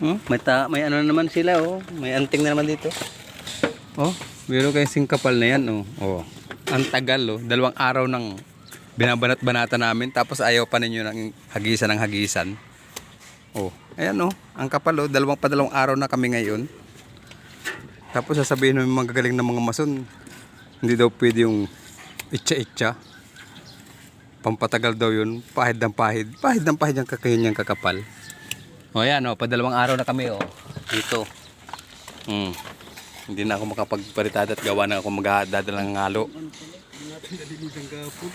Hmm? May, ta may ano na naman sila, oh. May anting na naman dito. Oh, meron kayong singkapal na yan, oh. oh. Ang tagal, oh. Dalawang araw nang binabanat-banata namin. Tapos ayaw pa ninyo ng hagisan ng hagisan. Oh, ayan, oh. Ang kapal, oh. Dalawang pa dalawang araw na kami ngayon. Tapos sasabihin ng mga gagaling ng mga mason, hindi daw pwede yung itcha-itcha. Pampatagal daw yun. Pahid ng pahid. Pahid ng pahid yung kakahin niyang kakapal. O yan o, padalawang araw na kami o. Dito. Hmm. Hindi na ako makapagparitada at gawa na ako magdadala ng halo.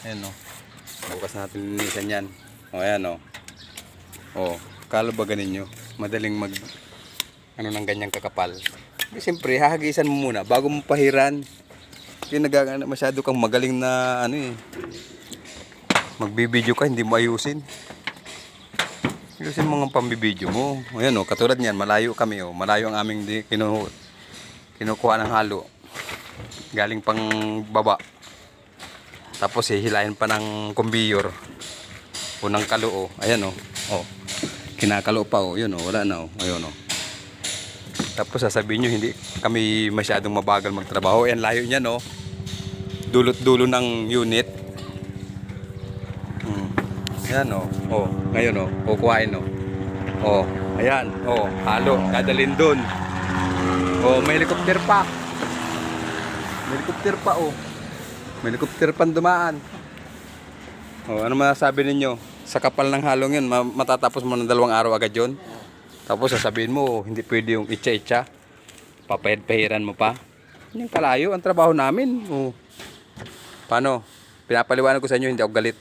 Ayan o. Bukas natin linisan yan. O ayan o. O, kala ba ganin nyo? Madaling mag ano ng ganyang kakapal. Eh, Siyempre, hahagisan mo muna bago mo pahiran. Hindi nag masyado kang magaling na ano eh. Magbibideo ka, hindi mo ayusin. Ayusin mo ang pambibideo mo. Ayan o, katulad niyan, malayo kami o. Malayo ang aming di, kinu, kinukuha ng halo. Galing pang baba. Tapos hihilahin pa ng kumbiyor. Unang kalo o. Ayan o. O. Kinakalo pa o. Yun o, wala na o. Ayun o. Tapos sasabihin nyo, hindi kami masyadong mabagal magtrabaho. Ayan, layo niyan o. Dulot-dulo ng unit. Ayan o. Oh. Ngayon o. Kukuhain o. Oh. Ayan. Oh. Halo. Dadalhin dun. Oh. May helicopter pa. May helicopter pa o. May helicopter pa dumaan. Oh. Ano masasabi ninyo? Sa kapal ng halong yun, ma- matatapos mo ng dalawang araw agad yun. Tapos sasabihin mo, hindi pwede yung itcha-itcha. Papahid-pahiran mo pa. Yung kalayo, ang trabaho namin. Oh. Paano? Pinapaliwanag ko sa inyo, hindi ako galit.